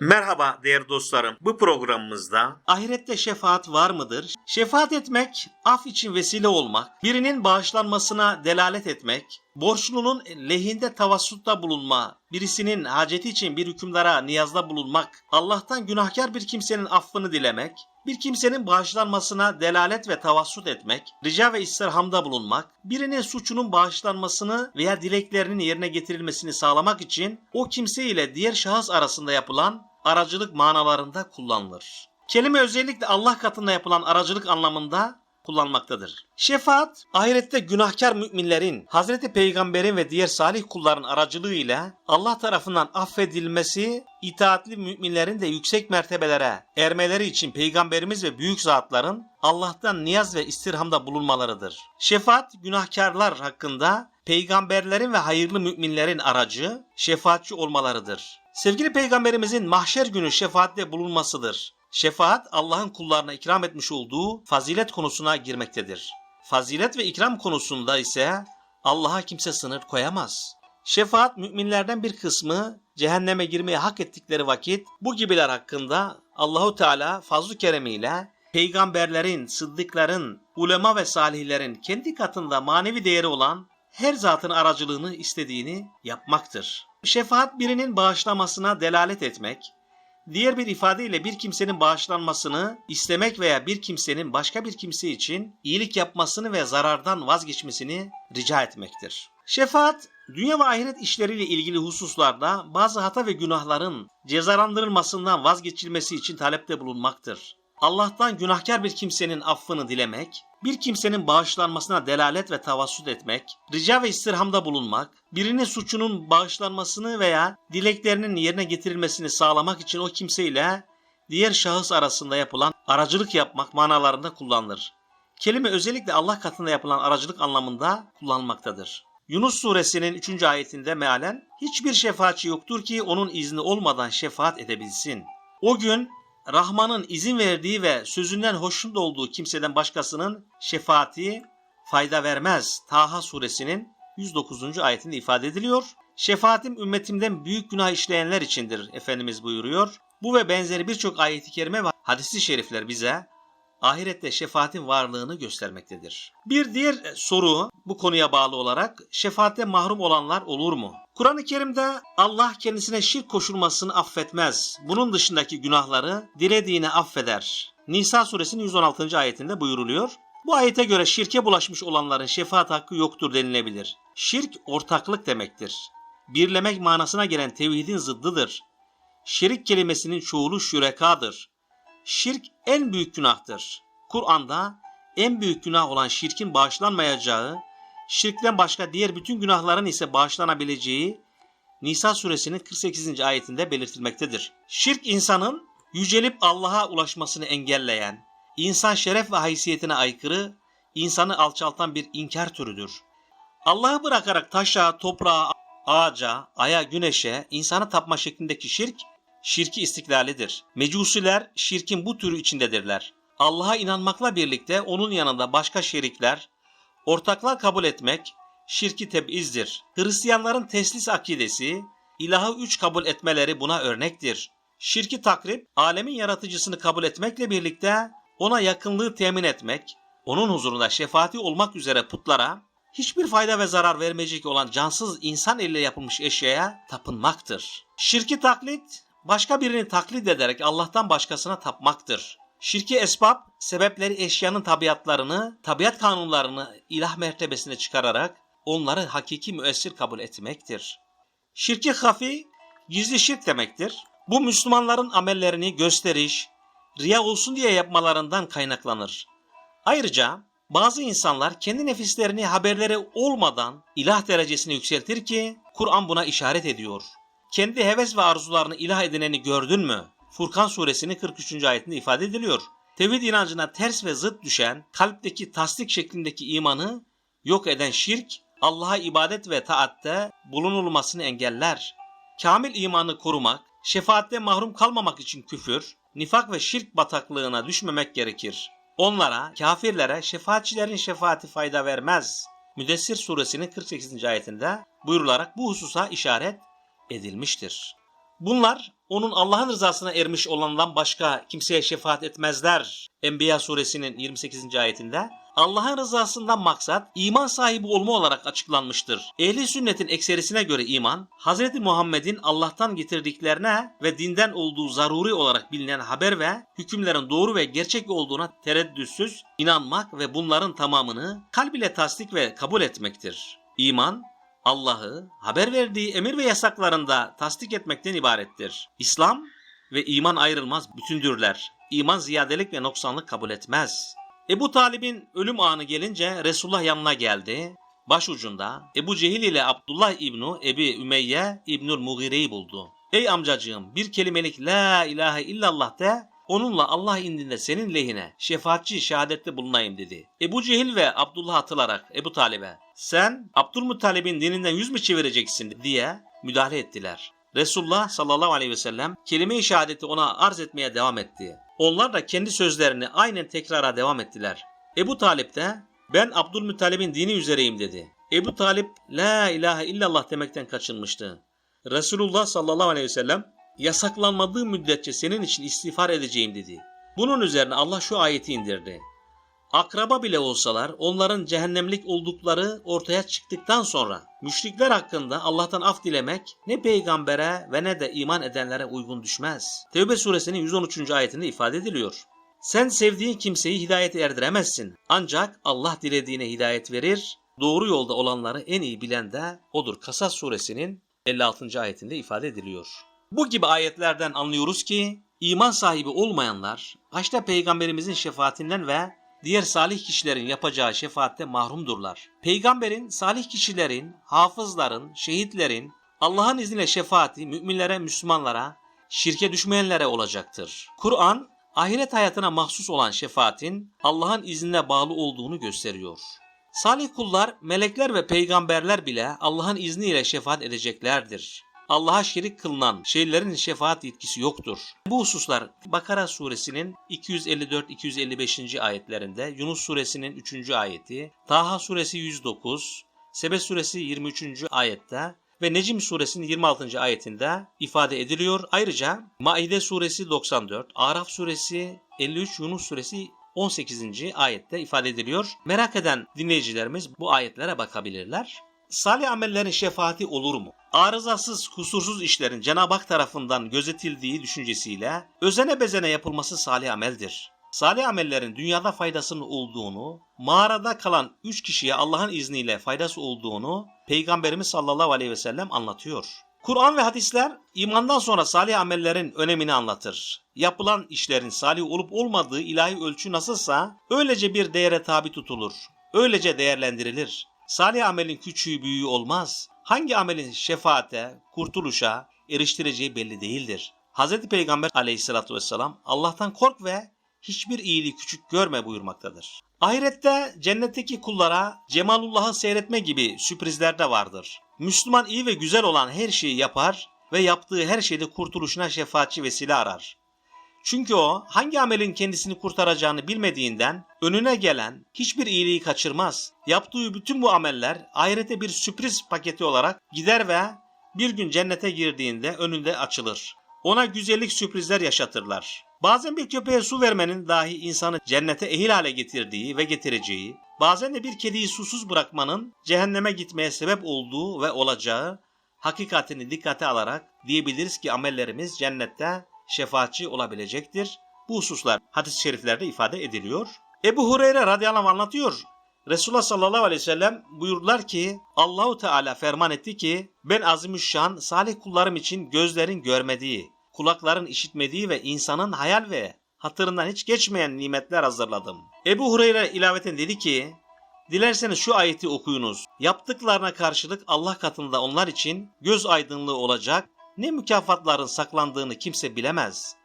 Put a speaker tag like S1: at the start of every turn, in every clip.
S1: Merhaba değerli dostlarım. Bu programımızda ahirette şefaat var mıdır? Şefaat etmek, af için vesile olmak, birinin bağışlanmasına delalet etmek, borçlunun lehinde tavassutta bulunma, birisinin haceti için bir hükümdara niyazda bulunmak, Allah'tan günahkar bir kimsenin affını dilemek, bir kimsenin bağışlanmasına delalet ve tavassut etmek, rica ve istirhamda bulunmak, birinin suçunun bağışlanmasını veya dileklerinin yerine getirilmesini sağlamak için o kimse ile diğer şahıs arasında yapılan aracılık manalarında kullanılır. Kelime özellikle Allah katında yapılan aracılık anlamında kullanmaktadır. Şefaat, ahirette günahkar müminlerin, Hazreti Peygamber'in ve diğer salih kulların aracılığıyla Allah tarafından affedilmesi, itaatli müminlerin de yüksek mertebelere ermeleri için Peygamberimiz ve büyük zatların Allah'tan niyaz ve istirhamda bulunmalarıdır. Şefaat, günahkarlar hakkında peygamberlerin ve hayırlı müminlerin aracı, şefaatçi olmalarıdır. Sevgili Peygamberimizin mahşer günü şefaatte bulunmasıdır. Şefaat Allah'ın kullarına ikram etmiş olduğu fazilet konusuna girmektedir. Fazilet ve ikram konusunda ise Allah'a kimse sınır koyamaz. Şefaat müminlerden bir kısmı cehenneme girmeye hak ettikleri vakit bu gibiler hakkında Allahu Teala fazl-ı keremiyle peygamberlerin, sıddıkların, ulema ve salihlerin kendi katında manevi değeri olan her zatın aracılığını istediğini yapmaktır. Şefaat birinin bağışlamasına delalet etmek, diğer bir ifadeyle bir kimsenin bağışlanmasını istemek veya bir kimsenin başka bir kimse için iyilik yapmasını ve zarardan vazgeçmesini rica etmektir. Şefaat, dünya ve ahiret işleriyle ilgili hususlarda bazı hata ve günahların cezalandırılmasından vazgeçilmesi için talepte bulunmaktır. Allah'tan günahkar bir kimsenin affını dilemek, bir kimsenin bağışlanmasına delalet ve tavassut etmek, rica ve istirhamda bulunmak, birinin suçunun bağışlanmasını veya dileklerinin yerine getirilmesini sağlamak için o kimseyle diğer şahıs arasında yapılan aracılık yapmak manalarında kullanılır. Kelime özellikle Allah katında yapılan aracılık anlamında kullanılmaktadır. Yunus suresinin 3. ayetinde mealen hiçbir şefaatçi yoktur ki onun izni olmadan şefaat edebilsin. O gün Rahman'ın izin verdiği ve sözünden hoşnut olduğu kimseden başkasının şefaati fayda vermez. Taha suresinin 109. ayetinde ifade ediliyor. Şefaatim ümmetimden büyük günah işleyenler içindir Efendimiz buyuruyor. Bu ve benzeri birçok ayeti kerime ve hadisi şerifler bize ahirette şefaatin varlığını göstermektedir. Bir diğer soru bu konuya bağlı olarak şefaatte mahrum olanlar olur mu? Kur'an-ı Kerim'de Allah kendisine şirk koşulmasını affetmez. Bunun dışındaki günahları dilediğine affeder. Nisa suresinin 116. ayetinde buyuruluyor. Bu ayete göre şirke bulaşmış olanların şefaat hakkı yoktur denilebilir. Şirk ortaklık demektir. Birlemek manasına gelen tevhidin zıddıdır. Şirk kelimesinin çoğulu şürekadır. Şirk en büyük günahtır. Kur'an'da en büyük günah olan şirkin bağışlanmayacağı, şirkten başka diğer bütün günahların ise bağışlanabileceği Nisa suresinin 48. ayetinde belirtilmektedir. Şirk insanın yücelip Allah'a ulaşmasını engelleyen, insan şeref ve haysiyetine aykırı, insanı alçaltan bir inkar türüdür. Allah'ı bırakarak taşa, toprağa, ağaca, aya, güneşe, insana tapma şeklindeki şirk, şirki istiklalidir. Mecusiler şirkin bu türü içindedirler. Allah'a inanmakla birlikte onun yanında başka şerikler, ortaklar kabul etmek şirki tebizdir. Hristiyanların teslis akidesi, ilahı üç kabul etmeleri buna örnektir. Şirki takrip, alemin yaratıcısını kabul etmekle birlikte ona yakınlığı temin etmek, onun huzurunda şefaati olmak üzere putlara, hiçbir fayda ve zarar vermeyecek olan cansız insan eliyle yapılmış eşyaya tapınmaktır. Şirki taklit, başka birini taklit ederek Allah'tan başkasına tapmaktır. Şirki esbab, sebepleri eşyanın tabiatlarını, tabiat kanunlarını ilah mertebesine çıkararak onları hakiki müessir kabul etmektir. Şirki hafi, gizli şirk demektir. Bu Müslümanların amellerini gösteriş, riya olsun diye yapmalarından kaynaklanır. Ayrıca bazı insanlar kendi nefislerini haberleri olmadan ilah derecesine yükseltir ki Kur'an buna işaret ediyor. Kendi heves ve arzularını ilah edineni gördün mü? Furkan suresinin 43. ayetinde ifade ediliyor. Tevhid inancına ters ve zıt düşen kalpteki tasdik şeklindeki imanı yok eden şirk Allah'a ibadet ve taatte bulunulmasını engeller. Kamil imanı korumak, şefaatte mahrum kalmamak için küfür, nifak ve şirk bataklığına düşmemek gerekir. Onlara, kafirlere şefaatçilerin şefaati fayda vermez. Müdessir suresinin 48. ayetinde buyurularak bu hususa işaret edilmiştir. Bunlar onun Allah'ın rızasına ermiş olandan başka kimseye şefaat etmezler. Enbiya suresinin 28. ayetinde Allah'ın rızasından maksat iman sahibi olma olarak açıklanmıştır. Ehli sünnetin ekserisine göre iman, Hz. Muhammed'in Allah'tan getirdiklerine ve dinden olduğu zaruri olarak bilinen haber ve hükümlerin doğru ve gerçek olduğuna tereddütsüz inanmak ve bunların tamamını kalb ile tasdik ve kabul etmektir. İman, Allah'ı haber verdiği emir ve yasaklarında tasdik etmekten ibarettir. İslam ve iman ayrılmaz bütündürler. İman ziyadelik ve noksanlık kabul etmez. Ebu Talib'in ölüm anı gelince Resulullah yanına geldi. Başucunda Ebu Cehil ile Abdullah İbnu Ebi Ümeyye İbnül Mughire'yi buldu. Ey amcacığım bir kelimelik La ilahe illallah de onunla Allah indinde senin lehine şefaatçi şehadette bulunayım dedi. Ebu Cehil ve Abdullah atılarak Ebu Talib'e sen Abdülmuttalib'in dininden yüz mü çevireceksin diye müdahale ettiler. Resulullah sallallahu aleyhi ve sellem kelime-i şehadeti ona arz etmeye devam etti. Onlar da kendi sözlerini aynen tekrara devam ettiler. Ebu Talip de ben Abdülmuttalib'in dini üzereyim dedi. Ebu Talip la ilahe illallah demekten kaçınmıştı. Resulullah sallallahu aleyhi ve sellem yasaklanmadığı müddetçe senin için istiğfar edeceğim dedi. Bunun üzerine Allah şu ayeti indirdi. Akraba bile olsalar onların cehennemlik oldukları ortaya çıktıktan sonra müşrikler hakkında Allah'tan af dilemek ne peygambere ve ne de iman edenlere uygun düşmez. Tevbe suresinin 113. ayetinde ifade ediliyor. Sen sevdiğin kimseyi hidayete erdiremezsin. Ancak Allah dilediğine hidayet verir. Doğru yolda olanları en iyi bilen de odur. Kasas suresinin 56. ayetinde ifade ediliyor. Bu gibi ayetlerden anlıyoruz ki iman sahibi olmayanlar başta peygamberimizin şefaatinden ve diğer salih kişilerin yapacağı şefaatte mahrumdurlar. Peygamberin, salih kişilerin, hafızların, şehitlerin Allah'ın izniyle şefaati müminlere, Müslümanlara, şirke düşmeyenlere olacaktır. Kur'an, ahiret hayatına mahsus olan şefaatin Allah'ın iznine bağlı olduğunu gösteriyor. Salih kullar, melekler ve peygamberler bile Allah'ın izniyle şefaat edeceklerdir. Allah'a şerik kılınan şeylerin şefaat yetkisi yoktur. Bu hususlar Bakara suresinin 254-255. ayetlerinde, Yunus suresinin 3. ayeti, Taha suresi 109, Sebe suresi 23. ayette ve Necim suresinin 26. ayetinde ifade ediliyor. Ayrıca Maide suresi 94, Araf suresi 53, Yunus suresi 18. ayette ifade ediliyor. Merak eden dinleyicilerimiz bu ayetlere bakabilirler. Salih amellerin şefaati olur mu? Arızasız, kusursuz işlerin Cenab-ı Hak tarafından gözetildiği düşüncesiyle özene bezene yapılması salih ameldir. Salih amellerin dünyada faydasının olduğunu, mağarada kalan üç kişiye Allah'ın izniyle faydası olduğunu Peygamberimiz sallallahu aleyhi ve sellem anlatıyor. Kur'an ve hadisler imandan sonra salih amellerin önemini anlatır. Yapılan işlerin salih olup olmadığı ilahi ölçü nasılsa öylece bir değere tabi tutulur. Öylece değerlendirilir. Salih amelin küçüğü büyüğü olmaz. Hangi amelin şefaate, kurtuluşa eriştireceği belli değildir. Hz. Peygamber aleyhissalatü vesselam Allah'tan kork ve hiçbir iyiliği küçük görme buyurmaktadır. Ahirette cennetteki kullara Cemalullah'ı seyretme gibi sürprizler de vardır. Müslüman iyi ve güzel olan her şeyi yapar ve yaptığı her şeyde kurtuluşuna şefaatçi vesile arar. Çünkü o hangi amelin kendisini kurtaracağını bilmediğinden önüne gelen hiçbir iyiliği kaçırmaz. Yaptığı bütün bu ameller ahirete bir sürpriz paketi olarak gider ve bir gün cennete girdiğinde önünde açılır. Ona güzellik sürprizler yaşatırlar. Bazen bir köpeğe su vermenin dahi insanı cennete ehil hale getirdiği ve getireceği, bazen de bir kediyi susuz bırakmanın cehenneme gitmeye sebep olduğu ve olacağı hakikatini dikkate alarak diyebiliriz ki amellerimiz cennette şefaatçi olabilecektir. Bu hususlar hadis-i şeriflerde ifade ediliyor. Ebu Hureyre radıyallahu anh anlatıyor. Resulullah sallallahu aleyhi ve sellem buyurdular ki Allahu Teala ferman etti ki ben azimüşşan salih kullarım için gözlerin görmediği, kulakların işitmediği ve insanın hayal ve hatırından hiç geçmeyen nimetler hazırladım. Ebu Hureyre ilaveten dedi ki Dilerseniz şu ayeti okuyunuz. Yaptıklarına karşılık Allah katında onlar için göz aydınlığı olacak ne mükafatların saklandığını kimse bilemez.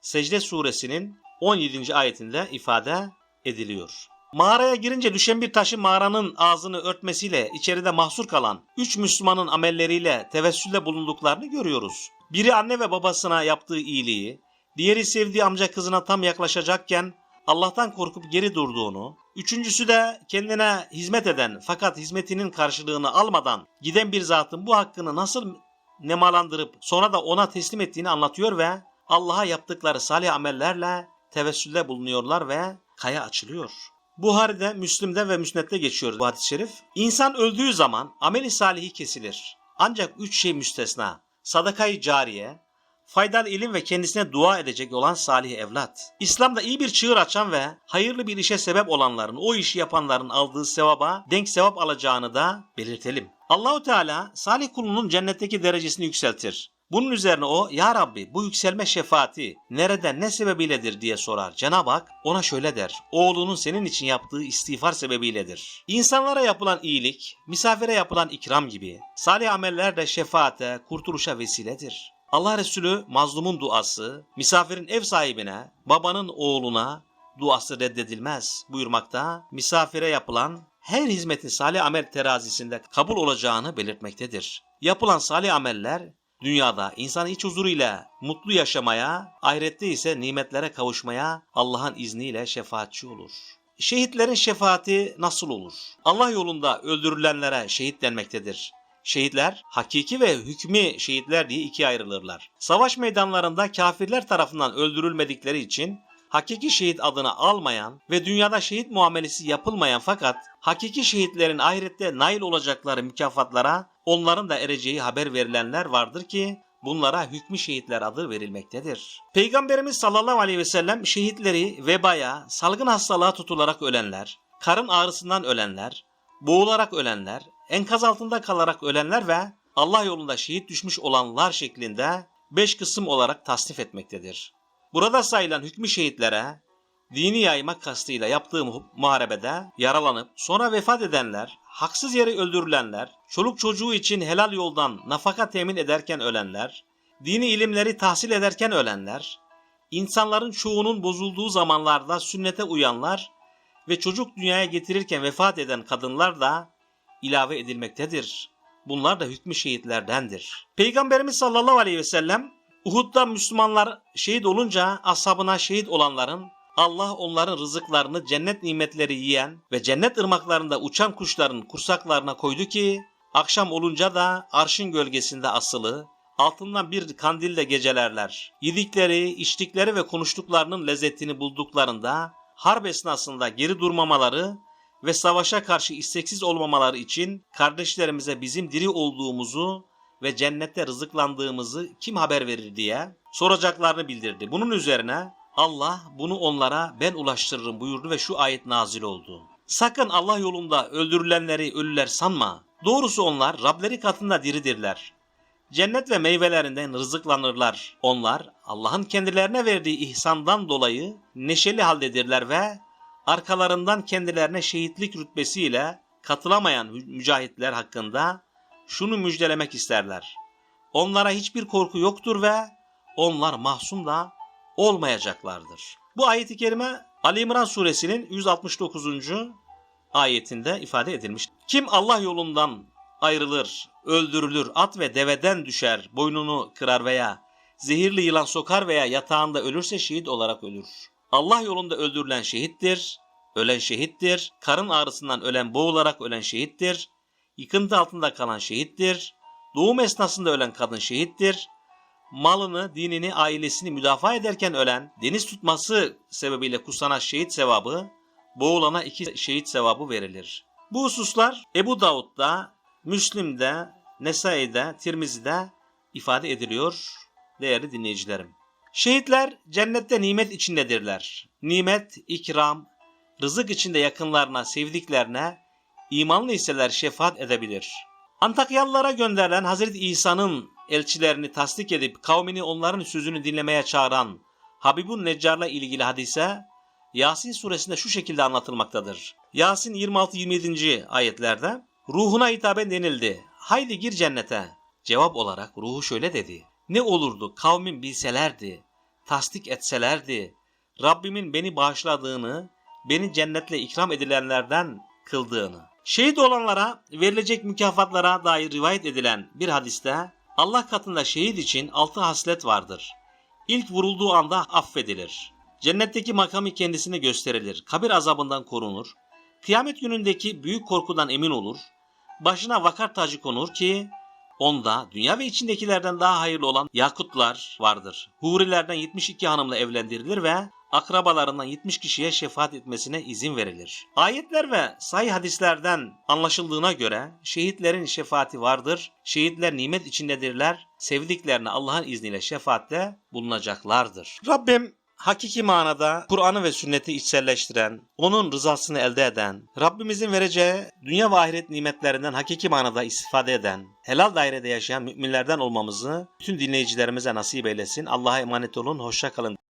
S1: Secde suresinin 17. ayetinde ifade ediliyor. Mağaraya girince düşen bir taşı mağaranın ağzını örtmesiyle içeride mahsur kalan üç Müslümanın amelleriyle tevessülde bulunduklarını görüyoruz. Biri anne ve babasına yaptığı iyiliği, diğeri sevdiği amca kızına tam yaklaşacakken Allah'tan korkup geri durduğunu, üçüncüsü de kendine hizmet eden fakat hizmetinin karşılığını almadan giden bir zatın bu hakkını nasıl nemalandırıp sonra da ona teslim ettiğini anlatıyor ve Allah'a yaptıkları salih amellerle tevessülde bulunuyorlar ve kaya açılıyor. Buhari'de, Müslim'de ve Müsned'de geçiyor bu hadis-i şerif. İnsan öldüğü zaman ameli salihi kesilir. Ancak üç şey müstesna. Sadakayı cariye, faydalı ilim ve kendisine dua edecek olan salih evlat. İslam'da iyi bir çığır açan ve hayırlı bir işe sebep olanların, o işi yapanların aldığı sevaba denk sevap alacağını da belirtelim. Allahu Teala salih kulunun cennetteki derecesini yükseltir. Bunun üzerine o ya Rabbi bu yükselme şefaati nereden ne sebebiyledir diye sorar. Cenab-ı Hak ona şöyle der. Oğlunun senin için yaptığı istiğfar sebebiyledir. İnsanlara yapılan iyilik, misafire yapılan ikram gibi salih ameller de şefaate, kurtuluşa vesiledir. Allah Resulü mazlumun duası, misafirin ev sahibine, babanın oğluna duası reddedilmez buyurmakta. Misafire yapılan her hizmetin salih amel terazisinde kabul olacağını belirtmektedir. Yapılan salih ameller dünyada insan iç huzuruyla mutlu yaşamaya, ahirette ise nimetlere kavuşmaya Allah'ın izniyle şefaatçi olur. Şehitlerin şefaati nasıl olur? Allah yolunda öldürülenlere şehit denmektedir. Şehitler hakiki ve hükmü şehitler diye ikiye ayrılırlar. Savaş meydanlarında kafirler tarafından öldürülmedikleri için hakiki şehit adını almayan ve dünyada şehit muamelesi yapılmayan fakat hakiki şehitlerin ahirette nail olacakları mükafatlara onların da ereceği haber verilenler vardır ki bunlara hükmü şehitler adı verilmektedir. Peygamberimiz sallallahu aleyhi ve sellem şehitleri vebaya, salgın hastalığa tutularak ölenler, karın ağrısından ölenler, boğularak ölenler, enkaz altında kalarak ölenler ve Allah yolunda şehit düşmüş olanlar şeklinde beş kısım olarak tasnif etmektedir. Burada sayılan hükmü şehitlere dini yaymak kastıyla yaptığı mu- muharebede yaralanıp sonra vefat edenler, haksız yere öldürülenler, çoluk çocuğu için helal yoldan nafaka temin ederken ölenler, dini ilimleri tahsil ederken ölenler, insanların çoğunun bozulduğu zamanlarda sünnete uyanlar ve çocuk dünyaya getirirken vefat eden kadınlar da ilave edilmektedir. Bunlar da hükmü şehitlerdendir. Peygamberimiz sallallahu aleyhi ve sellem Uhud'da Müslümanlar şehit olunca ashabına şehit olanların Allah onların rızıklarını cennet nimetleri yiyen ve cennet ırmaklarında uçan kuşların kursaklarına koydu ki akşam olunca da arşın gölgesinde asılı altından bir kandille gecelerler. Yedikleri, içtikleri ve konuştuklarının lezzetini bulduklarında harp esnasında geri durmamaları ve savaşa karşı isteksiz olmamaları için kardeşlerimize bizim diri olduğumuzu ve cennette rızıklandığımızı kim haber verir diye soracaklarını bildirdi. Bunun üzerine Allah bunu onlara ben ulaştırırım buyurdu ve şu ayet nazil oldu. Sakın Allah yolunda öldürülenleri ölüler sanma. Doğrusu onlar Rableri katında diridirler. Cennet ve meyvelerinden rızıklanırlar. Onlar Allah'ın kendilerine verdiği ihsandan dolayı neşeli haldedirler ve arkalarından kendilerine şehitlik rütbesiyle katılamayan mücahitler hakkında şunu müjdelemek isterler. Onlara hiçbir korku yoktur ve onlar mahzun da olmayacaklardır. Bu ayeti kerime Ali İmran suresinin 169. ayetinde ifade edilmiş. Kim Allah yolundan ayrılır, öldürülür, at ve deveden düşer, boynunu kırar veya zehirli yılan sokar veya yatağında ölürse şehit olarak ölür. Allah yolunda öldürülen şehittir, ölen şehittir, karın ağrısından ölen boğularak ölen şehittir, yıkıntı altında kalan şehittir, doğum esnasında ölen kadın şehittir, malını, dinini, ailesini müdafaa ederken ölen, deniz tutması sebebiyle kusanan şehit sevabı, boğulana iki şehit sevabı verilir. Bu hususlar Ebu Davud'da, Müslim'de, Nesai'de, Tirmizi'de ifade ediliyor değerli dinleyicilerim. Şehitler cennette nimet içindedirler. Nimet, ikram, rızık içinde yakınlarına, sevdiklerine, imanlı iseler şefaat edebilir. Antakyalılara gönderilen Hazreti İsa'nın elçilerini tasdik edip kavmini onların sözünü dinlemeye çağıran Habibun Neccar'la ilgili hadise Yasin suresinde şu şekilde anlatılmaktadır. Yasin 26-27. ayetlerde ruhuna hitaben denildi. Haydi gir cennete. Cevap olarak ruhu şöyle dedi. Ne olurdu kavmin bilselerdi, tasdik etselerdi, Rabbimin beni bağışladığını, beni cennetle ikram edilenlerden kıldığını. Şehit olanlara verilecek mükafatlara dair rivayet edilen bir hadiste Allah katında şehit için altı haslet vardır. İlk vurulduğu anda affedilir. Cennetteki makamı kendisine gösterilir. Kabir azabından korunur. Kıyamet günündeki büyük korkudan emin olur. Başına vakar tacı konur ki Onda dünya ve içindekilerden daha hayırlı olan yakutlar vardır. Hurilerden 72 hanımla evlendirilir ve akrabalarından 70 kişiye şefaat etmesine izin verilir. Ayetler ve sahih hadislerden anlaşıldığına göre şehitlerin şefaati vardır. Şehitler nimet içindedirler. Sevdiklerine Allah'ın izniyle şefaatte bulunacaklardır. Rabbim hakiki manada Kur'an'ı ve sünneti içselleştiren, onun rızasını elde eden, Rabbimizin vereceği dünya ve ahiret nimetlerinden hakiki manada istifade eden, helal dairede yaşayan müminlerden olmamızı bütün dinleyicilerimize nasip eylesin. Allah'a emanet olun, hoşça kalın.